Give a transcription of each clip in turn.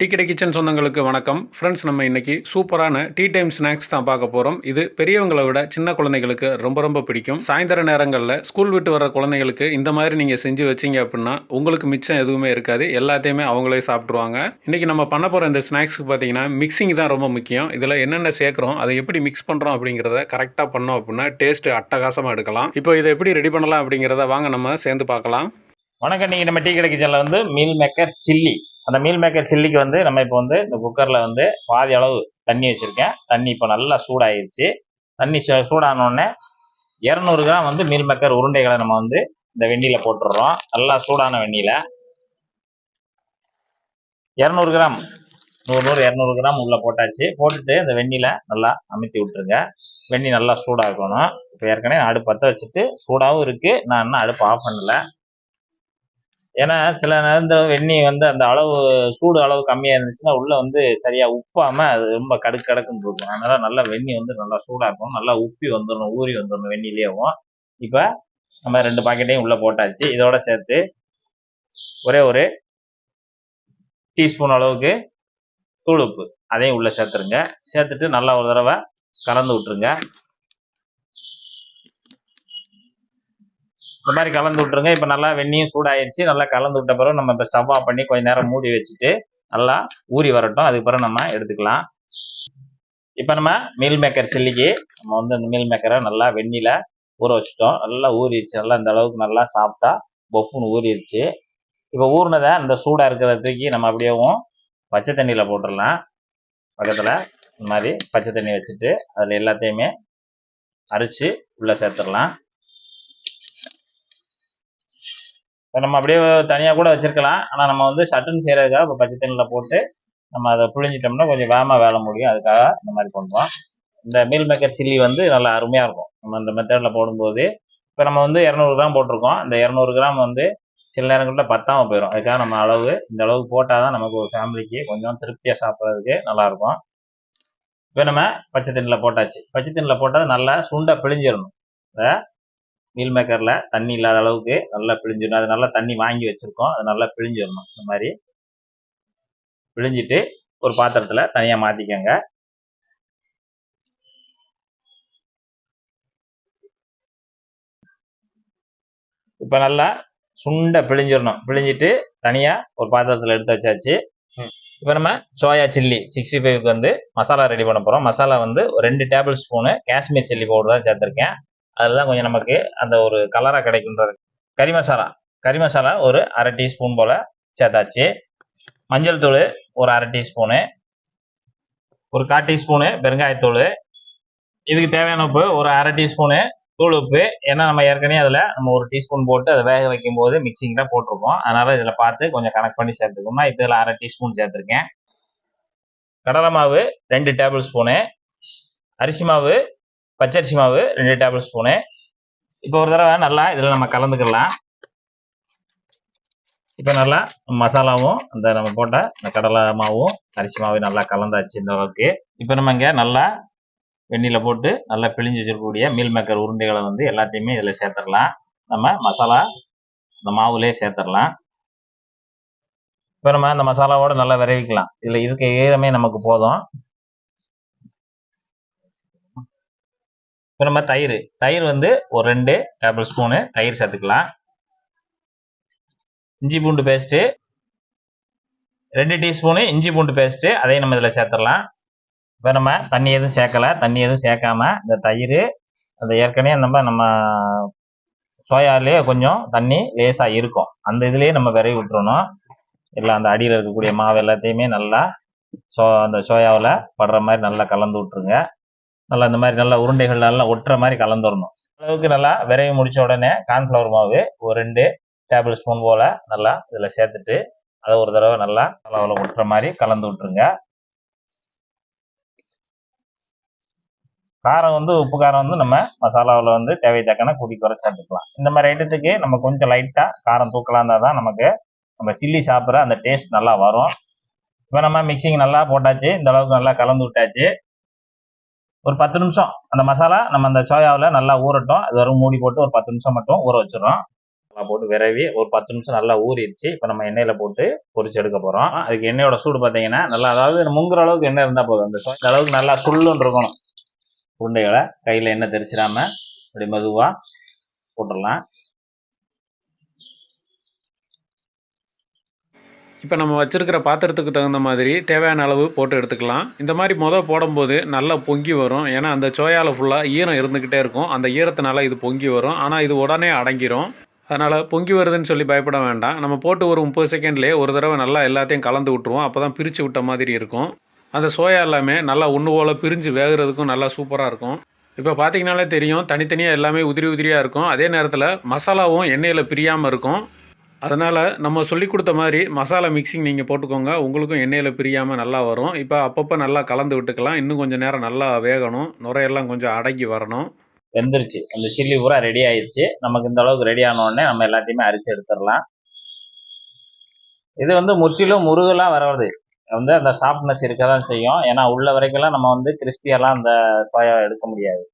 Tea கடை kitchen சொந்தங்களுக்கு வணக்கம். ஃப்ரெண்ட்ஸ் நம்ம இன்னைக்கு சூப்பரான டீ டைம் ஸ்நாக்ஸ் தான் பார்க்க போகிறோம் இது பெரியவங்களை விட சின்ன குழந்தைகளுக்கு ரொம்ப ரொம்ப பிடிக்கும். சாயந்தர நேரங்களில் ஸ்கூல் விட்டு வர குழந்தைகளுக்கு இந்த மாதிரி நீங்கள் செஞ்சு வச்சீங்க அப்படின்னா உங்களுக்கு மிச்சம் எதுவுமே இருக்காது. எல்லாத்தையுமே அவங்களே சாப்பிட்ருவாங்க இன்னைக்கு நம்ம பண்ண போகிற இந்த ஸ்நாக்ஸ்க்கு பார்த்தீங்கன்னா மிக்சிங் தான் ரொம்ப முக்கியம். இதில் என்னென்ன சேர்க்குறோம் அதை எப்படி மிக்ஸ் பண்ணுறோம் அப்படிங்கிறத கரெக்டாக பண்ணோம் அப்படின்னா டேஸ்ட் அட்டகாசமாக எடுக்கலாம். இப்போ இதை எப்படி ரெடி பண்ணலாம் அப்படிங்கிறத வாங்க நம்ம சேர்ந்து பார்க்கலாம். வணக்கம். நீங்கள் நம்ம டீ கடை கிச்சனில் வந்து மீல் மேக்கர் சில்லி. அந்த மீல் மேக்கர் சில்லிக்கு வந்து நம்ம இப்போ வந்து இந்த குக்கரில் வந்து பாதி அளவு தண்ணி வச்சுருக்கேன். தண்ணி இப்போ நல்லா சூடாயிருச்சு. தண்ணி சூடானோடனே சூடான உடனே இரநூறு கிராம் வந்து மீல் மேக்கர் உருண்டைகளை நம்ம வந்து இந்த வெந்நியில் போட்டுடுறோம். நல்லா சூடான வெந்நியில் இரநூறு கிராம் நூறு நூறு இரநூறு கிராம் உள்ளே போட்டாச்சு. போட்டுட்டு இந்த வெந்நியில் நல்லா அமுத்தி விட்டுருங்க. வெந்நி நல்லா சூடாகணும். இப்போ ஏற்கனவே அடுப்பு பற்ற வச்சுட்டு சூடாகவும் இருக்குது நான் இன்னும் அடுப்பு ஆஃப் பண்ணல. ஏன்னா சில நேரத்தில் இந்த வந்து அந்த அளவு சூடு அளவு கம்மியாக இருந்துச்சுன்னா உள்ளே வந்து சரியாக உப்பாமல் அது ரொம்ப கடுக்கு கடுக்குன்னு இருக்கும் அதனால நல்லா வெந்நி வந்து நல்லா சூடாக இருக்கும் நல்லா உப்பி வந்துடணும் ஊறி வந்துடணும் வெண்ணிலேயும் இப்போ நம்ம ரெண்டு பாக்கெட்டையும் உள்ளே போட்டாச்சு. இதோட சேர்த்து ஒரே ஒரு டீஸ்பூன் அளவுக்கு தூள் உப்பு அதையும் உள்ளே சேர்த்துருங்க. சேர்த்துட்டு நல்லா ஒரு தடவை கலந்து விட்டுருங்க. இந்த மாதிரி கலந்து விட்டுருங்க. இப்போ நல்லா வெந்நியும் சூடாயிருச்சு. நல்லா கலந்து விட்ட பிறகு நம்ம இப்போ ஸ்டவ் ஆஃப் பண்ணி கொஞ்சம் நேரம் மூடி வச்சுட்டு நல்லா ஊறி வரட்டும். அதுக்கு பிறகு நம்ம எடுத்துக்கலாம். இப்போ நம்ம மீல் மேக்கர் சில்லிக்கு நம்ம வந்து அந்த மீல் மேக்கரை நல்லா வெந்நில ஊற வச்சுட்டோம். நல்லா ஊறிடுச்சு. நல்லா இந்த அளவுக்கு நல்லா சாப்பிட்டா பொஃப்னு ஊறிடுச்சு. இப்போ ஊறினதை அந்த சூடாக இருக்கிறத தூக்கி நம்ம அப்படியேவும் பச்சை தண்ணியில் போட்டுடலாம். பக்கத்தில் இந்த மாதிரி பச்சை தண்ணி வச்சுட்டு அதில் எல்லாத்தையுமே அரைச்சு உள்ளே சேர்த்துடலாம் இப்போ நம்ம அப்படியே தனியாக கூட வச்சிருக்கலாம். ஆனால் நம்ம வந்து சட்டுன்னு செய்கிறதுக்காக இப்போ பச்சை தண்ணியில் போட்டு நம்ம அதை புழிஞ்சிட்டோம்னா கொஞ்சம் வேகமாக வேலை முடியும். அதுக்காக இந்த மாதிரி பண்ணுவோம். இந்த மீல் மேக்கர் சில்லி வந்து நல்லா அருமையாக இருக்கும். நம்ம இந்த மெத்தடில் போடும்போது இப்போ நம்ம வந்து இரநூறு கிராம் போட்டிருக்கோம். இந்த இரநூறு கிராம் வந்து சில நேரங்களில் பத்தாம போயிடும் அதுக்காக நம்ம அளவு இந்த அளவு போட்டால் தான் நமக்கு ஒரு ஃபேமிலிக்கு கொஞ்சம் திருப்தியாக சாப்பிட்றதுக்கு நல்லாயிருக்கும் இப்போ நம்ம பச்சை தண்ணியில் போட்டாச்சு. பச்சை தண்ணியில் போட்டால் நல்லா சுண்டை பிழிஞ்சிடணும் மீல் மேக்கரில் தண்ணி இல்லாத அளவுக்கு நல்லா பிழிஞ்சிடணும். அது நல்லா தண்ணி வாங்கி வச்சுருக்கோம். அது நல்லா பிழிஞ்சிடணும். இந்த மாதிரி பிழிஞ்சிட்டு ஒரு பாத்திரத்தில் தனியாக மாற்றிக்கோங்க இப்போ நல்லா சுண்டை பிழிஞ்சிடணும். பிழிஞ்சிட்டு தனியாக ஒரு பாத்திரத்தில் எடுத்து வச்சாச்சு. இப்போ நம்ம சோயா சில்லி சிக்ஸ்டி ஃபைவ்க்கு வந்து மசாலா ரெடி பண்ண போகிறோம் மசாலா வந்து ஒரு ரெண்டு table spoon Kashmir chilli powder தான் சேர்த்துருக்கேன். அதில் கொஞ்சம் நமக்கு அந்த ஒரு கலராக கிடைக்குன்றது கறி மசாலா. கறி மசாலா ஒரு அரை டீஸ்பூன் போல் சேர்த்தாச்சு. மஞ்சள் தூள் ஒரு அரை டீஸ்பூனு ஒரு கால் டீஸ்பூனு பெருங்காயத்தூள் இதுக்கு தேவையான உப்பு ஒரு அரை டீஸ்பூனு தூள் உப்பு. ஏன்னா நம்ம ஏற்கனவே அதில் நம்ம ஒரு டீஸ்பூன் போட்டு அதை வேக வைக்கும் போது மிக்சிங்கில் போட்டிருக்கோம் அதனால் இதில் பார்த்து கொஞ்சம் கனெக்ட் பண்ணி சேர்த்துக்கோமா இதில் அரை டீஸ்பூன் சேர்த்துருக்கேன். கடலை மாவு ரெண்டு டேபிள் ஸ்பூனு அரிசி மாவு பச்சரிசி மாவு ரெண்டு டேபிள் ஸ்பூனு இப்போ ஒரு தடவை நல்லா இதில் நம்ம கலந்துக்கலாம். இப்போ நல்லா மசாலாவும் அந்த நம்ம போட்ட இந்த கடலை மாவும் அரிசி மாவும் நல்லா கலந்தாச்சு இந்த அளவுக்கு. இப்போ நம்ம இங்கே நல்லா வெந்நில போட்டு நல்லா பிழிஞ்சு வச்சிருக்கக்கூடிய மீல் மேக்கர் உருண்டைகளை வந்து எல்லாத்தையுமே இதில் சேர்த்துடலாம். நம்ம மசாலா இந்த மாவுலேயே சேர்த்துடலாம். இப்போ நம்ம அந்த மசாலாவோட நல்லா விரைவிக்கலாம். இதில் இருக்க ஈரமே நமக்கு போதும். இப்போ நம்ம தயிர் தயிர் வந்து ஒரு ரெண்டு டேபிள் ஸ்பூனு தயிர் சேர்த்துக்கலாம். இஞ்சி பூண்டு பேஸ்ட்டு ரெண்டு டீஸ்பூனு இஞ்சி பூண்டு பேஸ்ட்டு அதையும் நம்ம இதில் சேர்த்துடலாம். இப்போ நம்ம தண்ணி எதுவும் சேர்க்கல தண்ணி எதுவும் சேர்க்காம இந்த தயிர் அந்த ஏற்கனவே நம்ம நம்ம சோயாலே கொஞ்சம் தண்ணி லேசாக இருக்கும். அந்த இதுலேயே நம்ம விரைவி விட்டுறணும். இல்லை அந்த அடியில் இருக்கக்கூடிய மாவு எல்லாத்தையுமே நல்லா சோ அந்த சோயாவில் படுற மாதிரி நல்லா கலந்து விட்ருங்க நல்லா இந்த மாதிரி நல்லா உருண்டைகள் நல்லா ஒட்டுற மாதிரி கலந்துடணும் அளவுக்கு நல்லா விரைவி முடிச்ச உடனே கார்ன்ஃப்ளவர் மாவு ஒரு ரெண்டு டேபிள் ஸ்பூன் போல் நல்லா இதில் சேர்த்துட்டு அதை ஒரு தடவை நல்லா அளவில் ஒட்டுற மாதிரி கலந்து விட்டுருங்க. காரம் வந்து உப்பு காரம் வந்து நம்ம மசாலாவில் வந்து தேவை தக்கன கூட்டி குறை சேர்த்துக்கலாம் இந்த மாதிரி ஐட்டத்துக்கு நம்ம கொஞ்சம் லைட்டாக காரம் தூக்கலாம் இருந்தால் தான் நமக்கு நம்ம சில்லி சாப்பிட்ற அந்த டேஸ்ட் நல்லா வரும். இப்போ நம்ம மிக்சிங் நல்லா போட்டாச்சு இந்த அளவுக்கு நல்லா கலந்து விட்டாச்சு. ஒரு பத்து நிமிஷம். அந்த மசாலா நம்ம அந்த சோயாவில் நல்லா ஊறட்டும். அது வரும் மூடி போட்டு ஒரு பத்து நிமிஷம் மட்டும் ஊற வச்சிடறோம். நல்லா போட்டு விரவி ஒரு பத்து நிமிஷம் நல்லா ஊறிடுச்சு. இப்போ நம்ம எண்ணெயில் போட்டு பொறிச்சு எடுக்க போகிறோம் அதுக்கு எண்ணெயோட சூடு பார்த்தீங்கன்னா நல்லா அதாவது முங்குற அளவுக்கு எண்ணெய் இருந்தால் போதும். அந்த சொ- அளவுக்கு நல்லா சுள்ளுன்னு இருக்கணும். உருண்டைகளை கையில் எண்ணெய் தெரிச்சிடாமல் அப்படி மெதுவாக போட்டுடலாம். இப்போ நம்ம வச்சுருக்கிற பாத்திரத்துக்கு தகுந்த மாதிரி தேவையான அளவு போட்டு எடுத்துக்கலாம். இந்த மாதிரி மொதல் போடும்போது நல்லா பொங்கி வரும். ஏன்னா அந்த சோயாவில் ஃபுல்லாக ஈரம் இருந்துக்கிட்டே இருக்கும். அந்த ஈரத்தினால இது பொங்கி வரும். ஆனால் இது உடனே அடங்கிரும். அதனால் பொங்கி வருதுன்னு சொல்லி பயப்பட வேண்டாம். நம்ம போட்டு ஒரு முப்பது செகண்ட்லேயே ஒரு தடவை நல்லா எல்லாத்தையும் கலந்து விட்டுருவோம். அப்போ தான் பிரித்து விட்ட மாதிரி இருக்கும். அந்த சோயா எல்லாமே நல்லா ஒன்று போல் பிரிஞ்சு வேகிறதுக்கும் நல்லா சூப்பராக இருக்கும். இப்போ பார்த்தீங்கனாலே தெரியும் தனித்தனியாக எல்லாமே உதிரி உதிரியாக இருக்கும். அதே நேரத்தில் மசாலாவும் எண்ணெயில் பிரியாமல் இருக்கும். அதனால் நம்ம சொல்லி கொடுத்த மாதிரி மசாலா மிக்சிங் நீங்கள் போட்டுக்கோங்க. உங்களுக்கும் எண்ணெயில் பிரியாமல் நல்லா வரும். இப்போ அப்பப்போ நல்லா கலந்து விட்டுக்கலாம். இன்னும் கொஞ்சம் நேரம் நல்லா வேகணும். நுரையெல்லாம் கொஞ்சம் அடங்கி வரணும். வெந்துருச்சு. அந்த சில்லி பூரா ரெடி ஆயிடுச்சு. நமக்கு இந்த அளவுக்கு ரெடி ஆனோடனே நம்ம எல்லாத்தையுமே அரிச்சு எடுத்துடலாம். இது வந்து முற்றிலும் முருகலாக வராது வந்து அந்த சாஃப்ட்னஸ் இருக்க தான் செய்யும். ஏன்னா உள்ள வரைக்கும்லாம் நம்ம வந்து கிறிஸ்பியெல்லாம் அந்த சோயா எடுக்க முடியாது.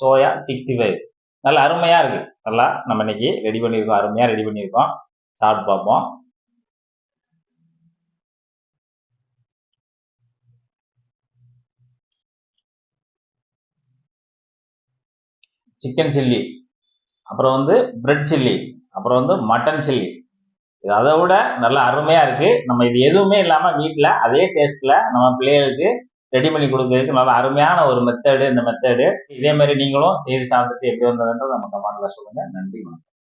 சோயா சிக்ஸ்டி ஃபைவ் நல்லா அருமையாக இருக்கு. நல்லா நம்ம இன்னைக்கு ரெடி பண்ணியிருக்கோம். அருமையாக ரெடி பண்ணியிருக்கோம். சாப்பிட்டு பார்ப்போம். சிக்கன் சில்லி அப்புறம் வந்து பிரெட் சில்லி அப்புறம் வந்து மட்டன் சில்லி இது அதை விட நல்லா அருமையாக இருக்குது நம்ம இது எதுவுமே இல்லாமல் வீட்டில் அதே டேஸ்ட்டில் நம்ம பிள்ளைகளுக்கு ரெடி பண்ணி கொடுக்கறதுக்கு நல்ல அருமையான ஒரு மெத்தடு இந்த மெத்தடு இதே மாதிரி நீங்களும் செய்து சாப்பிட்டு எப்படி வந்ததுன்றது நம்ம கமெண்ட்ல சொல்லுங்க. நன்றி வணக்கம்.